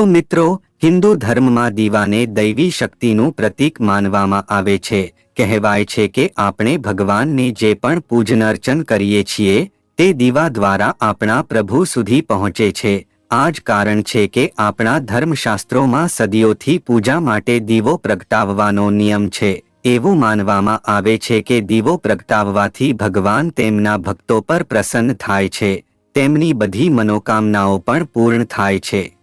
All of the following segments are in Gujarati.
તો મિત્રો, હિન્દુ ધર્મમાં દીવાને દૈવી શક્તિનું પ્રતીક માનવામાં આવે છે. કહેવાય છે કે આપણે ભગવાનને જે પણ પૂજન અર્ચન કરીએ છીએ, તે દીવા દ્વારા આપણા પ્રભુ સુધી પહોંચે છે. આ જ કારણ છે કે આપણા ધર્મશાસ્ત્રોમાં સદીઓથી પૂજા માટે દીવો પ્રગટાવવાનો નિયમ છે. એવું માનવામાં આવે છે કે દીવો પ્રગટાવવાથી ભગવાન તેમના ભક્તો પર પ્રસન્ન થાય છે. તેમની બધી મનોકામનાઓ પણ પૂર્ણ થાય છે.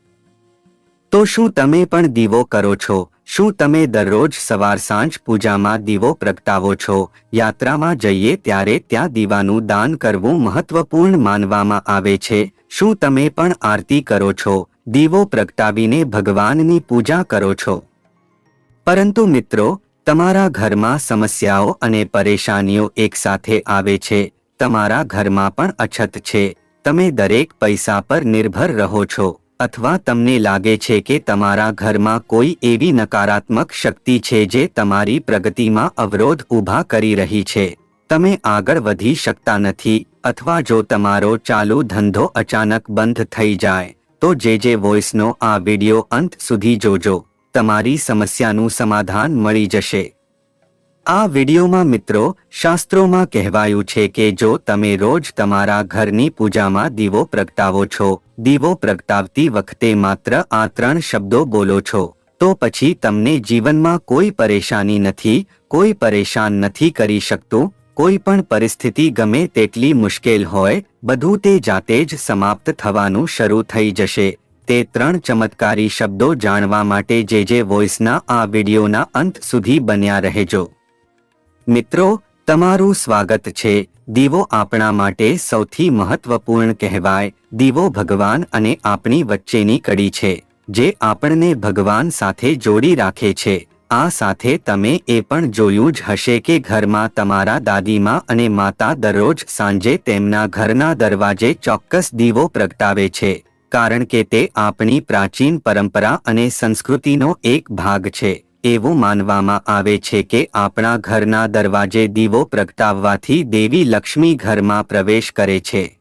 તો શું તમે પણ દીવો કરો છો? શું તમે દરરોજ સવાર સાંજ પૂજામાં દીવો પ્રગટાવો છો? યાત્રામાં જઈએ ત્યારે ત્યાં દીવાનું દાન કરવું મહત્વપૂર્ણ માનવામાં આવે છે. શું તમે પણ આરતી કરો છો? દીવો પ્રગટાવીને ભગવાનની પૂજા કરો છો? પરંતુ મિત્રો, તમારા ઘરમાં સમસ્યાઓ અને પરેશાનીઓ એકસાથે આવે છે. તમારા ઘરમાં પણ અછત છે. તમે દરેક પૈસા પર નિર્ભર રહો છો. અથવા તમને લાગે છે કે તમારા ઘરમાં કોઈ એવી નકારાત્મક શક્તિ છે જે તમારી પ્રગતિમાં અવરોધ ઊભા કરી રહી છે? તમે આગળ વધી શકતા નથી, અથવા જો તમારો ચાલુ ધંધો અચાનક બંધ થઈ જાય, તો જે જે વોઇસનો આ વિડિયો અંત સુધી જોજો, તમારી સમસ્યાનું સમાધાન મળી જશે. આ વિડિયોમાં મિત્રો, શાસ્ત્રોમાં કહેવાયું છે કે જો તમે રોજ તમારા ઘરની પૂજામાં દીવો પ્રગટાવો છો દીવો પ્રગટાવતી વખતે માત્ર આ ત્રણ શબ્દો બોલો છો. તો પછી તમને જીવનમાં કોઈ પરેશાની નથી, કોઈ પરેશાન નથી કરી શકતું, કોઈ પણ પરિસ્થિતિ ગમે તેટલી મુશ્કેલ હોય, બધું તે જાતે જ સમાપ્ત થવાનું શરૂ થઈ જશે. તે ત્રણ ચમત્કારી શબ્દો જાણવા માટે જે જે વોઇસના આ વિડીયોના અંત સુધી બન્યા રહેજો. મિત્રો, તમારું સ્વાગત છે. દીવો આપણા માટે સૌથી મહત્વપૂર્ણ કહેવાય. દીવો ભગવાન અને આપણી વચ્ચેની કડી છે, જે આપણને ભગવાન સાથે જોડી રાખે છે. આ સાથે તમે એ પણ જોયું જ હશે કે ઘરમાં તમારા દાદીમાં અને માતા દરરોજ સાંજે તેમના ઘરના દરવાજે ચોક્કસ દીવો પ્રગટાવે છે, કારણ કે તે આપણી પ્રાચીન પરંપરા અને સંસ્કૃતિનો એક ભાગ છે. એવું માનવામાં આવે છે કે આપણા ઘરના દરવાજે દીવો પ્રગટાવવાથી દેવી લક્ષ્મી ઘરમાં પ્રવેશ કરે છે.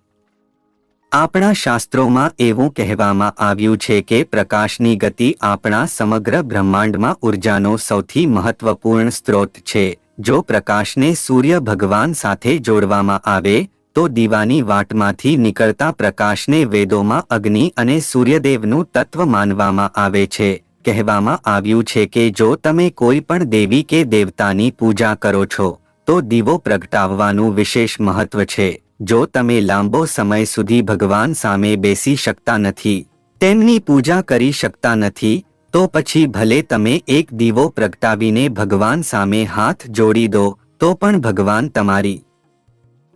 આપણા શાસ્ત્રોમાં એવું કહેવામાં આવ્યું છે કે પ્રકાશની ગતિ આપણા સમગ્ર બ્રહ્માંડમાં ઉર્જાનો સૌથી મહત્વપૂર્ણ સ્ત્રોત છે. જો પ્રકાશને સૂર્ય ભગવાન સાથે જોડવામાં આવે, તો દીવાની વાટમાંથી નીકળતા પ્રકાશને વેદોમાં અગ્નિ અને સૂર્યદેવનું તત્વ માનવામાં આવે છે. કહેવામાં આવ્યું છે કે જો તમે કોઈ પણ દેવી કે દેવતાની પૂજા કરો છો, તો દીવો પ્રગટાવવાનું વિશેષ મહત્વ છે. જો તમે લાંબો સમય સુધી ભગવાન સામે બેસી શકતા નથી, તેમની પૂજા કરી શકતા નથી, તો પછી ભલે તમે એક દીવો પ્રગટાવીને ભગવાન સામે હાથ જોડી દો, તો પણ ભગવાન તમારી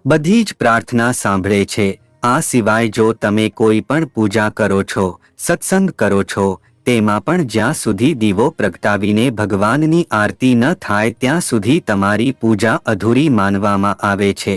બધી જ પ્રાર્થના સાંભળે છે. આ સિવાય જો તમે કોઈ પણ પૂજા કરો છો, સત્સંગ કરો છો તેમાં પણ જ્યાં સુધી દીવો પ્રગટાવીને ભગવાનની આરતી ન થાય ત્યાં સુધી તમારી પૂજા અધૂરી માનવામાં આવે છે.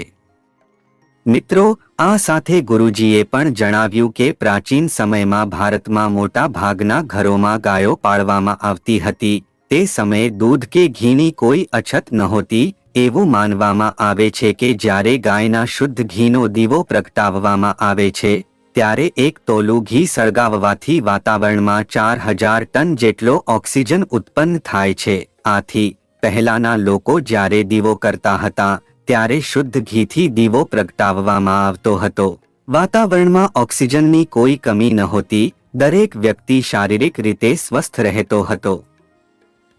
મિત્રો, આ સાથે ગુરુજીએ પણ જણાવ્યું કે પ્રાચીન સમયમાં ભારતમાં મોટા ભાગના ઘરોમાં ગાયો પાળવામાં આવતી હતી. તે સમયે દૂધ કે ઘીની કોઈ અછત નહોતી, એવું માનવામાં આવે છે કે જ્યારે ગાયના શુદ્ધ ઘીનો દીવો પ્રગટાવવામાં આવે છે ત્યારે એક તોલું ઘી સળગાવવાથી વાતાવરણમાં ચાર હજાર ટન જેટલો ઓક્સિજન ઉત્પન્ન થાય છે. આથી, પહેલાના લોકો જ્યારે દીવો કરતા હતા, ત્યારે શુદ્ધ ઘીથી દીવો પ્રગટાવવામાં આવતો હતો. વાતાવરણમાં ઓક્સિજનની કોઈ કમી નહોતી દરેક વ્યક્તિ શારીરિક રીતે સ્વસ્થ રહેતો હતો.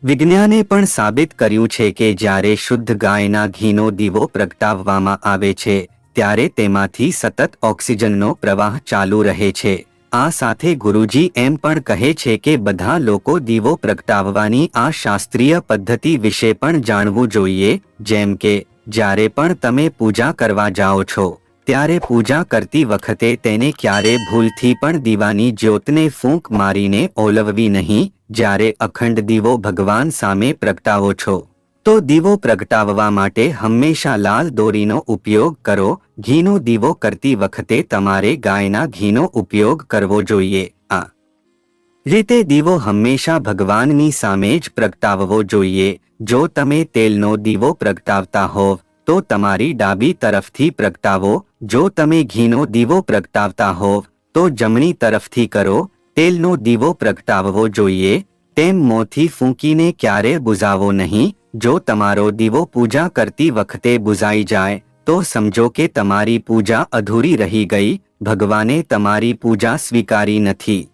વિજ્ઞાને પણ સાબિત કર્યું છે કે જ્યારે શુદ્ધ ગાયના ઘીનો દીવો પ્રગટાવવામાં આવે છે ત્યારે તેમાંથી સતત ઓક્સિજનનો પ્રવાહ ચાલુ રહે છે. આ સાથે ગુરુજી એમ પણ કહે છે કે બધા લોકો દીવો પ્રગટાવવાની આ શાસ્ત્રીય પદ્ધતિ વિશે પણ જાણવું જોઈએ, જેમ કે, જ્યારે પણ તમે પૂજા કરવા જાઓ છો, ત્યારે પૂજા કરતી વખતે તેને ક્યારે ભૂલથી પણ દીવાની જ્યોતને ફૂંક મારીને ઓલવવી નહીં, જ્યારે અખંડ દીવો ભગવાન સામે પ્રગટાવો છો. તો દીવો પ્રગટાવવા માટે હંમેશા લાલ દોરીનો ઉપયોગ કરો. ઘીનો દીવો કરતી વખતે તમારે ગાયના ઘીનો ઉપયોગ કરવો જોઈએ. આ રીતે દીવો હંમેશા ભગવાનની સામે જ પ્રગટાવવો જોઈએ. જો તમે તેલનો દીવો પ્રગટાવતા હોવ, તો તમારી ડાબી તરફથી પ્રગટાવો. જો તમે ઘીનો દીવો પ્રગટાવતા હોવ, તો જમણી તરફથી કરો. તેલનો દીવો પ્રગટાવવો જોઈએ. તેમ મોંથી ફૂંકીને ક્યારે બુઝાવો નહીં. જો તમારો દીવો પૂજા કરતી વખતે બુઝાઈ જાય, તો સમજો કે તમારી પૂજા અધૂરી રહી ગઈ, ભગવાને તમારી પૂજા સ્વીકારી નથી.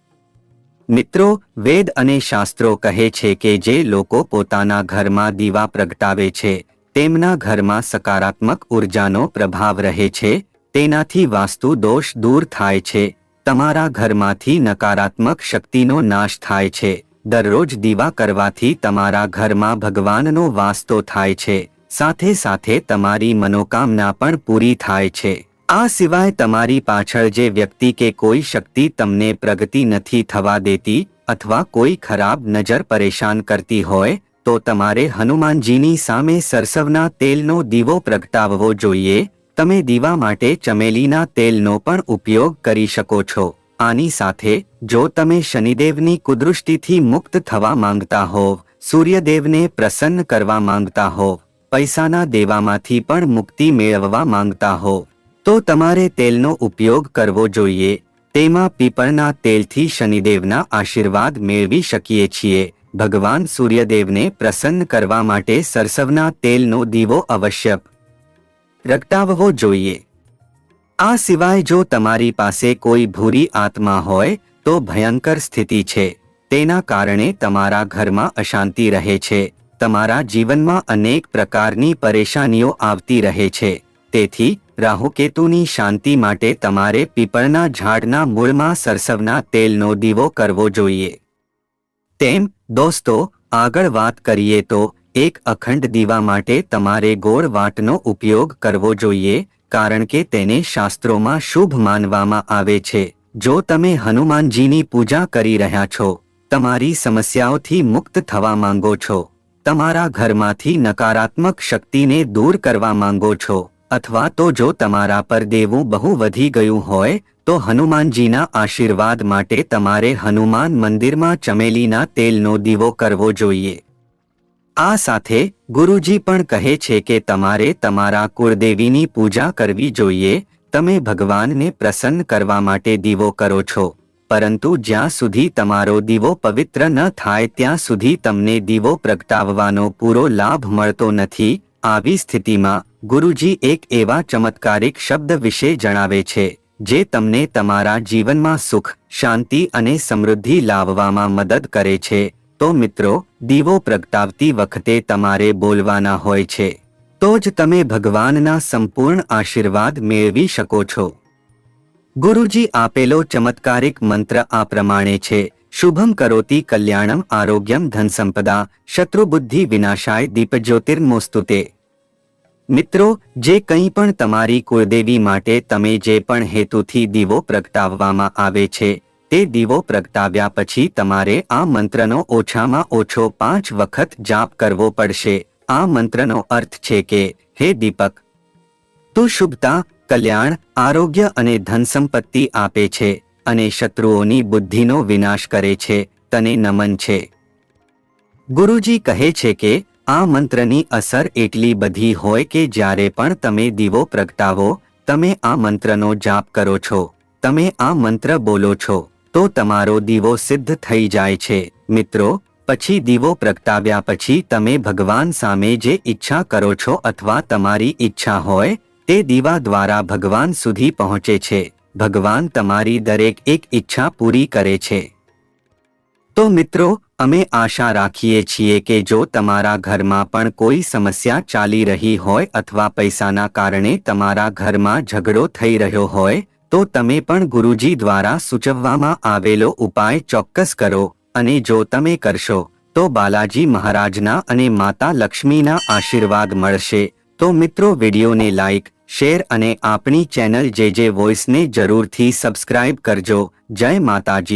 મિત્રો, વેદ અને શાસ્ત્રો કહે છે કે જે લોકો પોતાના ઘરમાં દીવા પ્રગટાવે છે, તેમના ઘરમાં સકારાત્મક ઉર્જાનો પ્રભાવ રહે છે, તેનાથી વાસ્તુ દોષ દૂર થાય છે, તમારા ઘરમાંથી નકારાત્મક શક્તિનો નાશ થાય છે. દરરોજ દીવા કરવાથી તમારા ઘરમાં ભગવાનનો વાસ્તો થાય છે. સાથે સાથે તમારી મનોકામના પણ પૂરી થાય છે. આ સિવાય તમારી પાછળ જે વ્યક્તિ કે કોઈ શક્તિ તમને પ્રગતિ નથી થવા દેતી અથવા કોઈ ખરાબ નજર પરેશાન કરતી હોય, તો તમારે હનુમાનજીની સામે સરસવના તેલનો દીવો પ્રગટાવવો જોઈએ. તમે દીવા માટે ચમેલીના તેલનો પણ ઉપયોગ કરી શકો છો. આની સાથે, જો તમે શનિદેવની કુદૃષ્ટિથી મુક્ત થવા માંગતા હો સૂર્યદેવને પ્રસન્ન કરવા માંગતા હો પૈસાના દેવામાંથી પણ મુક્તિ મેળવવા માંગતા હો તો તમારે તેલનો ઉપયોગ કરવો જોઈએ. તેમાં પીપળના તેલથી શનિદેવના આશીર્વાદ મેળવી શકીએ છીએ. ભગવાન સૂર્યદેવને પ્રસન્ન કરવા માટે સરસવના તેલનો દીવો અવશ્ય. પ્રગટાવવો જોઈએ. આ સિવાય જો તમારી પાસે કોઈ ભૂરી આત્મા હોય, તો ભયંકર સ્થિતિ છે. તેના કારણે તમારા ઘરમાં અશાંતિ રહે છે. તમારા જીવનમાં અનેક પ્રકારની પરેશાનીઓ આવતી રહે છે. તેથી, રાહુકેતુની શાંતિ માટે તમારે પીપળના ઝાડના મૂળમાં સરસવના તેલનો દીવો કરવો જોઈએ. તેમ, દોસ્તો, આગળ વાત કરીએ તો, એક અખંડ દીવા માટે તમારે ગોળ વાટનો ઉપયોગ કરવો જોઈએ કારણ કે તેને શાસ્ત્રોમાં શુભ માનવામાં આવે છે. જો તમે હનુમાનજીની પૂજા કરી રહ્યા છો, તમારી સમસ્યાઓથી મુક્ત થવા માંગો છો, તમારા ઘરમાંથી નકારાત્મક શક્તિને દૂર કરવા માંગો છો, અથવા તો જો તમારા પર દેવું બહુ વધી ગયું હોય, તો હનુમાનજીના આશીર્વાદ માટે તમારે હનુમાન મંદિરમાં ચમેલીના તેલનો દીવો કરવો જોઈએ. આ સાથે ગુરુજી પણ કહે છે કે તમારે તમારા કુળદેવીની પૂજા કરવી જોઈએ, તમે ભગવાનને પ્રસન્ન કરવા માટે દીવો કરો છો, પરંતુ જ્યાં સુધી તમારો દીવો પવિત્ર ન થાય ત્યાં સુધી તમને દીવો પ્રગટાવવાનો પૂરો લાભ મળતો નથી, આવી સ્થિતિમાં ગુરુજી એક એવા ચમત્કારિક શબ્દ વિશે જણાવે છે, જે તમને તમારા જીવનમાં સુખ, શાંતિ અને સમૃદ્ધિ લાવવામાં મદદ કરે છે. તો મિત્રો, દીવો પ્રગટાવતી વખતે તમારે બોલવાના હોય છે. તો જ તમે ભગવાનના સંપૂર્ણ આશીર્વાદ મેળવી શકો છો. ગુરુજી આપેલો ચમત્કારિક મંત્ર આ પ્રમાણે છે. શુભમ કરોતી કલ્યાણમ આરોગ્યમ ધનસંપદા શત્રુબુદ્ધિ વિનાશાય દીપજ્યોતિર્મોસ્તુતે મિત્રો, જે કંઈ પણ તમારી કુળદેવી માટે તમે જે પણ હેતુથી દીવો પ્રગટાવવામાં આવે છે તે દીવો પ્રગટાવ્યા પછી તમારે આ મંત્રનો ઓછામાં ઓછો પાંચ વખત જાપ કરવો પડશે. આ મંત્રનો અર્થ છે કે, હે દીપક, તું શુભતા, કલ્યાણ, આરોગ્ય અને ધન સંપત્તિ આપે છે અને શત્રુઓની બુદ્ધિનો વિનાશ કરે છે, તને નમન છે. ગુરુજી કહે છે કે, આ મંત્રની અસર એટલી બધી હોય કે જ્યારે પણ તમે દીવો પ્રગટાવો, તમે આ મંત્રનો જાપ કરો છો, તમે આ મંત્ર બોલો છો. તો તમારો દીવો સિદ્ધ થઈ જાય છે. મિત્રો, પછી દીવો પ્રગટાવ્યા પછી તમે ભગવાન સામે જે ઈચ્છા કરો છો અથવા તમારી ઈચ્છા હોય, તે દીવા દ્વારા ભગવાન સુધી પહોંચે છે. ભગવાન તમારી દરેક એક ઈચ્છા પૂરી કરે છે. તો મિત્રો, અમે આશા રાખીએ છીએ કે જો તમારા ઘરમાં પણ કોઈ સમસ્યા ચાલી રહી હોય અથવા પૈસાના કારણે તમારા ઘરમાં ઝઘડો થઈ રહ્યો હોય તો તમે પણ ગુરુજી દ્વારા સૂચવવામાં આવેલો ઉપાય ચોક્કસ કરો અને જો તમે કરશો, તો બાલાજી મહારાજના અને માતા લક્ષ્મીના આશીર્વાદ મળશે. તો મિત્રો વિડીયોને લાઇક શેર અને આપણી ચેનલ જે જે વોઇસને જરૂરથી સબસ્ક્રાઇબ કરજો. જય માતાજી.